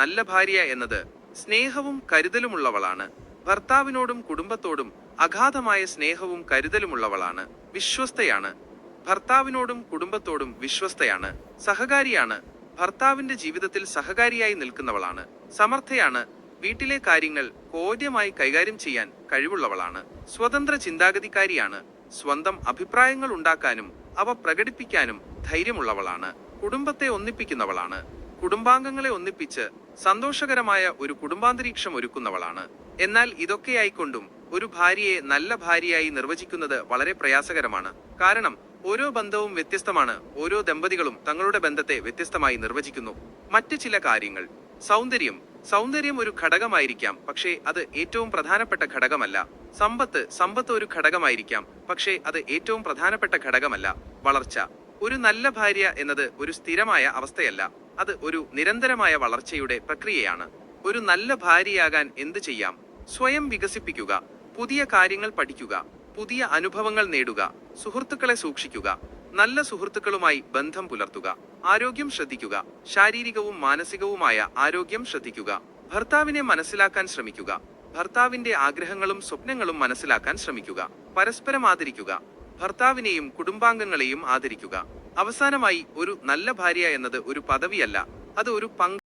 നല്ല ഭാര്യ എന്നത് സ്നേഹവും കരുതലുമുള്ളവളാണ്. ഭർത്താവിനോടും കുടുംബത്തോടും അഗാധമായ സ്നേഹവും കരുതലുമുള്ളവളാണ്. വിശ്വസ്തയാണ്. ഭർത്താവിനോടും കുടുംബത്തോടും വിശ്വസ്തയാണ്. സഹകാരിയാണ്. ഭർത്താവിന്റെ ജീവിതത്തിൽ സഹകാരിയായി നിൽക്കുന്നവളാണ്. സമർത്ഥയാണ്. വീട്ടിലെ കാര്യങ്ങൾ കോദ്യമായി കൈകാര്യം ചെയ്യാൻ കഴിവുള്ളവളാണ്. സ്വതന്ത്ര ചിന്താഗതിക്കാരിയാണ്. സ്വന്തം അഭിപ്രായങ്ങൾ ഉണ്ടാക്കാനും അവ പ്രകടിപ്പിക്കാനും ധൈര്യമുള്ളവളാണ്. കുടുംബത്തെ ഒന്നിപ്പിക്കുന്നവളാണ്. കുടുംബാംഗങ്ങളെ ഒന്നിപ്പിച്ച് സന്തോഷകരമായ ഒരു കുടുംബാന്തരീക്ഷം ഒരുക്കുന്നവളാണ്. എന്നാൽ ഇതൊക്കെയായിക്കൊണ്ടും ഒരു ഭാര്യയെ നല്ല ഭാര്യയായി നിർവചിക്കുന്നത് വളരെ പ്രയാസകരമാണ്. കാരണം ഓരോ ബന്ധവും വ്യത്യസ്തമാണ്. ഓരോ ദമ്പതികളും തങ്ങളുടെ ബന്ധത്തെ വ്യത്യസ്തമായി നിർവചിക്കുന്നു. മറ്റ് ചില കാര്യങ്ങൾ. സൗന്ദര്യം. സൗന്ദര്യം ഒരു ഘടകമായിരിക്കാം. പക്ഷേ അത് ഏറ്റവും പ്രധാനപ്പെട്ട ഘടകമല്ല. സമ്പത്ത്. സമ്പത്ത് ഒരു ഘടകമായിരിക്കാം. പക്ഷേ അത് ഏറ്റവും പ്രധാനപ്പെട്ട ഘടകമല്ല. വളർച്ച. ഒരു നല്ല ഭാര്യ എന്നത് ഒരു സ്ഥിരമായ അവസ്ഥയല്ല. അത് ഒരു നിരന്തരമായ വളർച്ചയുടെ പ്രക്രിയയാണ്. ഒരു നല്ല ഭാര്യയാകാൻ എന്ത് ചെയ്യാം? സ്വയം വികസിപ്പിക്കുക പുതിയ കാര്യങ്ങൾ പഠിക്കുക പുതിയ അനുഭവങ്ങൾ നേടുക സുഹൃത്തുക്കളെ സൂക്ഷിക്കുക നല്ല സുഹൃത്തുക്കളുമായി ബന്ധം പുലർത്തുക ആരോഗ്യം ശ്രദ്ധിക്കുക ശാരീരികവും മാനസികവുമായ ആരോഗ്യം ശ്രദ്ധിക്കുക ഭർത്താവിനെ മനസ്സിലാക്കാൻ ശ്രമിക്കുക ഭർത്താവിന്റെ ആഗ്രഹങ്ങളും സ്വപ്നങ്ങളും മനസ്സിലാക്കാൻ ശ്രമിക്കുക പരസ്പരം ആദരിക്കുക ഭർത്താവിനെയും കുടുംബാംഗങ്ങളെയും ആദരിക്കുക. അവസാനമായി ഒരു നല്ല ഭാര്യ എന്നത് ഒരു പദവിയല്ല അത് ഒരു പങ്ക്